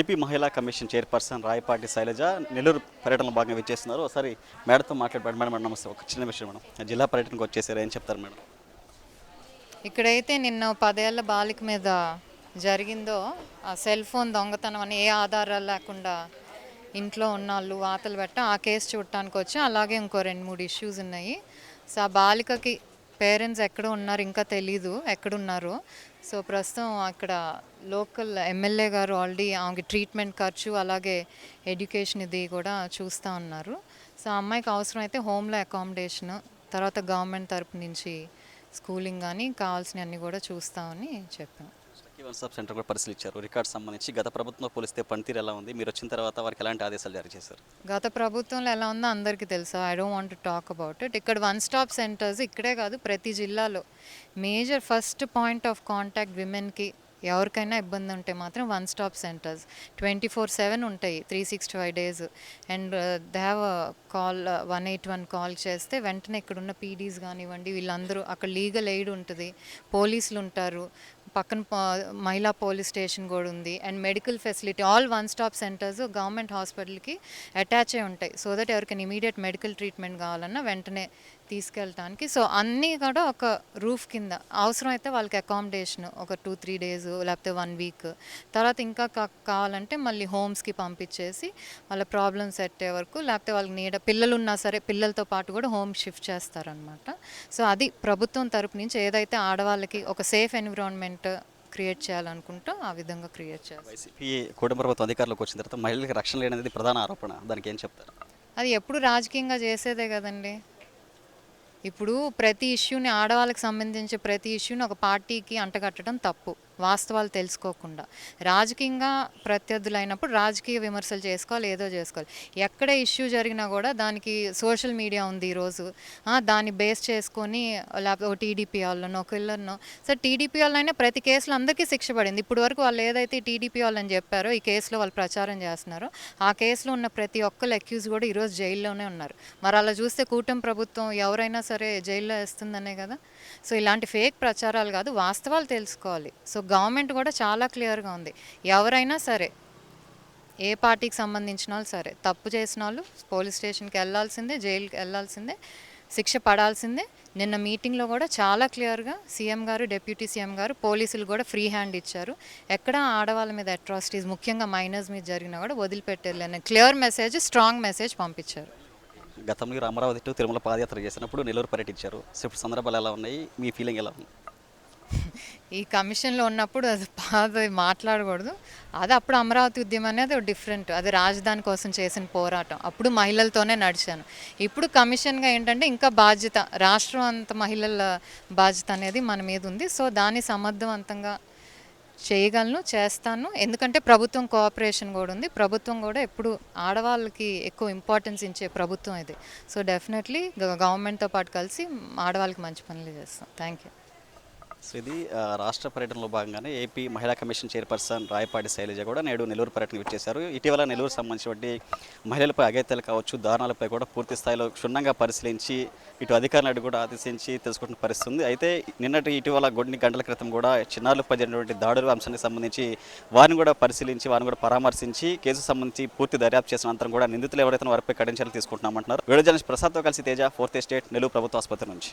AP మహిళా commission chairperson Rayapati Sailaja Nellore పర్యటనలో భాగంగా విచ్చేస్తున్నారు. ఒకసారి మేడంతో మాట్లాడబడి మేడం మేడం నమస్తే. ఒక చిన్న విషయం మేడం. జిల్లా పర్యటనకు వచ్చేసారు. ఏం చెప్తారు మేడం? ఇక్కడైతే నిన్న పదేళ్ళ బాలిక మీద జరిగిందో ఆ సెల్ ఫోన్ దొంగతనం అని ఏ ఆధారాలు లేకుండా ఇంట్లో ఉన్న వాళ్ళు వాతలు పెట్ట ఆ కేసు చూడటానికి వచ్చి అలాగే ఇంకో రెండు మూడు ఇష్యూస్ ఉన్నాయి. సో ఆ బాలికకి పేరెంట్స్ ఎక్కడ ఉన్నారు ఇంకా తెలీదు ఎక్కడున్నారో. సో ప్రస్తుతం అక్కడ లోకల్ ఎమ్మెల్యే గారు ఆల్రెడీ ఆమెకి ట్రీట్మెంట్ ఖర్చు అలాగే ఎడ్యుకేషన్ ఇది కూడా చూస్తూ ఉన్నారు. సో అమ్మాయికి అవసరం అయితే హోమ్లో అకామిడేషన్ తర్వాత గవర్నమెంట్ తరపు నుంచి స్కూలింగ్ కానీ కావాల్సినవన్నీ కూడా చూస్తామని చెప్పాం. లక్కీ వన్ స్టాప్ సెంటర్ కూడా పరిశీలించారు రికార్డ్ సంబంధించి గత ప్రభుత్వంతో పోలిస్తే పనితీరు ఎలా ఉంది? మీరు వచ్చిన తర్వాత వారికి ఎలాంటి ఆదేశాలు జారీ చేశారు? గత ప్రభుత్వంలో ఎలా ఉందో అందరికీ తెలుసు. I don't want talk about it ఇక్కడ వన్ స్టాప్ సెంటర్స్ ఇక్కడే కాదు ప్రతి జిల్లాలో. Major first point of contact విమెన్కి ఎవరికైనా ఇబ్బంది ఉంటే మాత్రం one stop centres. Twenty four seven ఉంటాయి three sixty five days and they have call one eight one call చేస్తే వెంటనే ఇక్కడున్న పీడీస్ కానివ్వండి వీళ్ళందరూ అక్కడ లీగల్ ఎయిడ్ ఉంటుంది పోలీసులు ఉంటారు. పక్కన మహిళా పోలీస్ స్టేషన్ కూడా ఉంది. And medical facility all one stop centres government హాస్పిటల్కి అటాచ్ అయి ఉంటాయి. సో దట్ ఎవరికైనా ఇమీడియట్ మెడికల్ ట్రీట్మెంట్ కావాలన్నా వెంటనే తీసుకెళ్ళటానికి సో అన్నీ కూడా ఒక రూఫ్ కింద. అవసరం అయితే వాళ్ళకి అకామిడేషన్ ఒక టూ త్రీ డేస్ లేకపోతే వన్ వీక్ తర్వాత ఇంకా కావాలంటే మళ్ళీ హోమ్స్కి పంపించేసి వాళ్ళ ప్రాబ్లమ్ సెట్ అయ్యే వరకు లేకపోతే వాళ్ళకి నీడ పిల్లలు ఉన్నా సరే పిల్లలతో పాటు కూడా హోమ్ షిఫ్ట్ చేస్తారనమాట సో అది ప్రభుత్వం తరపు నుంచి ఏదైతే ఆడవాళ్ళకి ఒక సేఫ్ ఎన్విరాన్మెంట్ క్రియేట్ చేయాలనుకుంటూ ఆ విధంగా క్రియేట్ చేస్తారు. వైసీపీ కూటమి ప్రభుత్వం అధికారంలోకి వచ్చిన తర్వాత మహిళలకు రక్షణ లేనిది ప్రధాన ఆరోపణ. దానికి ఏం చెప్తారు? అది ఎప్పుడు రాజకీయంగా చేసేదే కదండి. ఇప్పుడు ప్రతి ఇష్యూని ఆడవాళ్ళకి సంబంధించి ప్రతి ఇష్యూని ఒక పార్టీకి అంటగట్టడం తప్పు వాస్తవాలు తెలుసుకోకుండా. రాజకీయంగా ప్రత్యర్థులైనప్పుడు రాజకీయ విమర్శలు చేసుకోవాలి ఏదో చేసుకోవాలి. ఎక్కడ ఇష్యూ జరిగినా కూడా దానికి సోషల్ మీడియా ఉంది ఈరోజు దాన్ని బేస్ చేసుకొని లేకపోతే టీడీపీ వాళ్ళనో ఒకళ్ళనో. సో టీడీపీ వాళ్ళైనా ప్రతి కేసులో అందరికీ శిక్ష పడింది. ఇప్పుడు వరకు వాళ్ళు ఏదైతే టీడీపీ వాళ్ళని చెప్పారో ఈ కేసులో వాళ్ళు ప్రచారం చేస్తున్నారో ఆ కేసులో ఉన్న ప్రతి ఒక్కరు అక్యూజ్ కూడా ఈరోజు జైల్లోనే ఉన్నారు. మరి అలా చూస్తే కూటమి ప్రభుత్వం ఎవరైనా సరే జైల్లో వేస్తుందనే కదా. సో ఇలాంటి ఫేక్ ప్రచారాలు కాదు వాస్తవాలు తెలుసుకోవాలి. సో గవర్నమెంట్ కూడా చాలా క్లియర్గా ఉంది. ఎవరైనా సరే ఏ పార్టీకి సంబంధించిన వాళ్ళు సరే తప్పు చేసిన వాళ్ళు పోలీస్ స్టేషన్కి వెళ్ళాల్సిందే జైలుకి వెళ్ళాల్సిందే శిక్ష పడాల్సిందే. నిన్న మీటింగ్లో కూడా చాలా క్లియర్గా సీఎం గారు డిప్యూటీ సీఎం గారు పోలీసులు కూడా ఫ్రీ హ్యాండ్ ఇచ్చారు. ఎక్కడ ఆడవాళ్ళ మీద అట్రాసిటీస్ ముఖ్యంగా మైనర్స్ మీద జరిగినా కూడా వదిలిపెట్టేయాలని క్లియర్ మెసేజ్ స్ట్రాంగ్ మెసేజ్ పంపించారు. గతంలో మీరు అమరావతి టు తిరుమల పాదయాత్ర చేసినప్పుడు నెల్లూరు పర్యటించారు. సో ఇప్పుడు సందర్భాలు ఎలా ఉన్నాయి? మీ ఫీలింగ్ ఎలా ఉంది? ఈ కమిషన్లో ఉన్నప్పుడు అది అది మాట్లాడకూడదు. అది అప్పుడు అమరావతి ఉద్యమం అనేది డిఫరెంట్ అది రాజధాని కోసం చేసిన పోరాటం. అప్పుడు మహిళలతోనే నడిచాను. ఇప్పుడు కమిషన్గా ఏంటంటే ఇంకా బాధ్యత రాష్ట్రం అంత మహిళల బాధ్యత అనేది మన మీద ఉంది. సో దాన్ని సమర్థవంతంగా చేయగలను చేస్తాను. ఎందుకంటే ప్రభుత్వం కోఆపరేషన్ కూడా ఉంది. ప్రభుత్వం కూడా ఎప్పుడు ఆడవాళ్ళకి ఎక్కువ ఇంపార్టెన్స్ ఇచ్చే ప్రభుత్వం ఇది. సో డెఫినెట్లీ గవర్నమెంట్తో పాటు కలిసి ఆడవాళ్ళకి మంచి పనులు చేస్తాం. థ్యాంక్ యూ సో ఇది రాష్ట్ర పర్యటనలో భాగంగానే ఏపీ మహిళా కమిషన్ చైర్పర్సన్ రాయపాటి శైలజ కూడా నేడు నెల్లూరు పర్యటన ఇచ్చేశారు ఇటీవల నెల్లూరు సంబంధించినటువంటి మహిళలపై అగత్యాలు కావచ్చు దారుణాలపై కూడా పూర్తి స్థాయిలో క్షుణ్ణంగా పరిశీలించి ఇటు అధికారులను కూడా ఆదేశించి తెలుసుకుంటున్న పరిస్థితి ఉంది అయితే నిన్నటి ఇటీవల కొన్ని గంటల క్రితం కూడా చిన్నారులపై జరిగినటువంటి దాడుల అంశానికి సంబంధించి వారిని కూడా పరిశీలించి వారిని కూడా పరామర్శించి కేసు సంబంధించి పూర్తి దర్యాప్తు చేసిన అనంతరం కూడా నిందితులు ఎవరైతే వారిపై కఠిన చర్యలు తీసుకుంటున్నామంటున్నారు. వీడియో జర్నలిస్ట్ ప్రసాద్తో కలిసి తేజ ఫోర్త్ ఎస్టేట్ నెల్లూరు ప్రభుత్వ ఆసుపత్రి నుంచి.